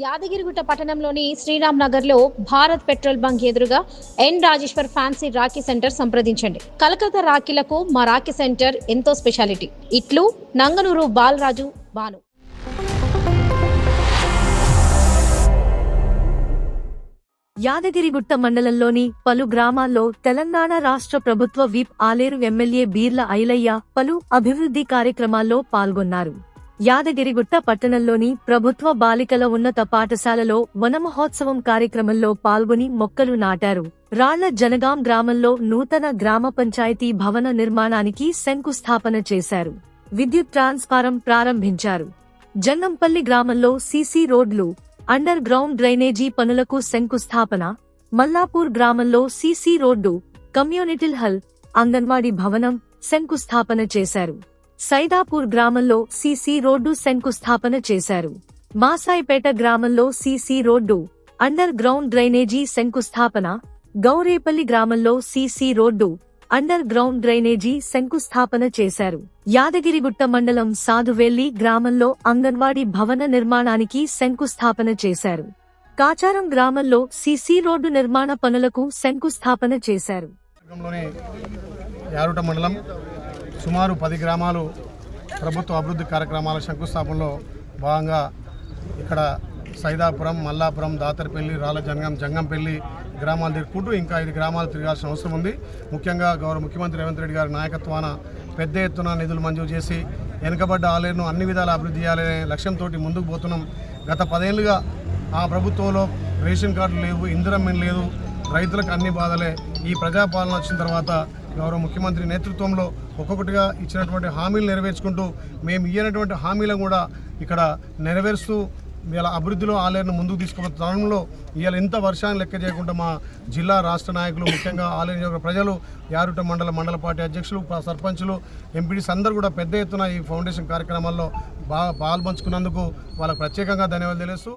యాదగిరిగుట్ట పట్టణంలోని శ్రీరామ్ నగర్లో Bharat petrol bunk ఎదురుగా N Rajeshwar fancy rakhi centre సంప్రదించండి. కలకత్తా రాఖీలకు మా రాఖీ సెంటర్ ఎంతో స్పెషాలిటీ. ఇట్లు నంగనూరు బాలరాజు బాను. యాదగిరిగుట్ట మండలంలోని పలు గ్రామాల్లో తెలంగాణ రాష్ట్ర ప్రభుత్వ విప్ ఆలేరు ఎమ్మెల్యే బీర్ల ఐలయ్య పలు అభివృద్ధి కార్యక్రమాల్లో పాల్గొన్నారు. యాదగిరిగుట్ట పట్టణంలోని ప్రభుత్వ బాలికల ఉన్నత పాఠశాలలో వనమహోత్సవం కార్యక్రమంలో పాల్గొని మొక్కలు నాటారు. రాళ్ళ జనగాం గ్రామంలో నూతన గ్రామ పంచాయతీ భవన నిర్మాణానికి శంకుస్థాపన చేశారు. విద్యుత్ ట్రాన్స్ఫారం ప్రారంభించారు. జంగంపల్లి గ్రామంలో సీసీ రోడ్లు అండర్ గ్రౌండ్ డ్రైనేజీ పనులకు శంకుస్థాపన మల్లాపూర్ గ్రామంలో CC road community hall anganwadi భవనం శంకుస్థాపన చేశారు. సైదాపూర్ గ్రామంలో సీసీ రోడ్డు శంకుస్థాపన చేశారు. మాసాయిపేట గ్రామంలో CC road underground drainage శంకుస్థాపన గౌరేపల్లి గ్రామంలో CC road underground drainage శంకుస్థాపన చేశారు. యాదగిరిగుట్ట మండలం సాధువెల్లి గ్రామంలో అంగన్వాడీ భవన నిర్మాణానికి శంకుస్థాపన చేశారు. కాచారం గ్రామంలో సీసీ రోడ్డు నిర్మాణ పనులకు శంకుస్థాపన చేశారు. మండలం సుమారు పది గ్రామాలు ప్రభుత్వ అభివృద్ధి కార్యక్రమాల శంకుస్థాపనలో భాగంగా ఇక్కడ సైదాపురం మల్లాపురం దాతరపల్లి రాళ్ళజంగం జంగంపల్లి గ్రామాలు తిరుగుకుంటూ ఇంకా ఐదు గ్రామాలు తిరగాల్సిన అవసరం ఉంది. ముఖ్యంగా గౌరవ ముఖ్యమంత్రి రేవంత్ రెడ్డి గారి నాయకత్వాన పెద్ద ఎత్తున నిధులు మంజూరు చేసి వెనుకబడ్డ ఆలయను అన్ని విధాల అభివృద్ధి చేయాలనే లక్ష్యంతో ముందుకు పోతున్నాం. గత పదేళ్ళుగా ఆ ప్రభుత్వంలో రేషన్ కార్డులు లేవు ఇందిరమ్మ లేదు రైతులకు అన్ని బాధలే. ఈ ప్రజాపాలన వచ్చిన తర్వాత గౌరవ ముఖ్యమంత్రి నేతృత్వంలో ఒక్కొక్కటిగా ఇచ్చినటువంటి హామీలు నెరవేర్చుకుంటూ మేము ఇయ్యనటువంటి హామీలను కూడా ఇక్కడ నెరవేరుస్తూ ఇలా అభివృద్ధిలో ఆలయాన్ని ముందుకు తీసుకున్న తరుణంలో ఇవాళ ఇంత వర్షాన్ని లెక్క చేయకుండా మా జిల్లా రాష్ట్ర నాయకులు ముఖ్యంగా ఆలయ ప్రజలు యారుట మండల మండల పార్టీ అధ్యక్షులు సర్పంచులు ఎంపీడీస్ అందరూ కూడా పెద్ద ఎత్తున ఈ ఫౌండేషన్ కార్యక్రమాల్లో బాగా పాల్పంచుకున్నందుకు వాళ్ళకు ప్రత్యేకంగా ధన్యవాదాలు తెలుస్తూ.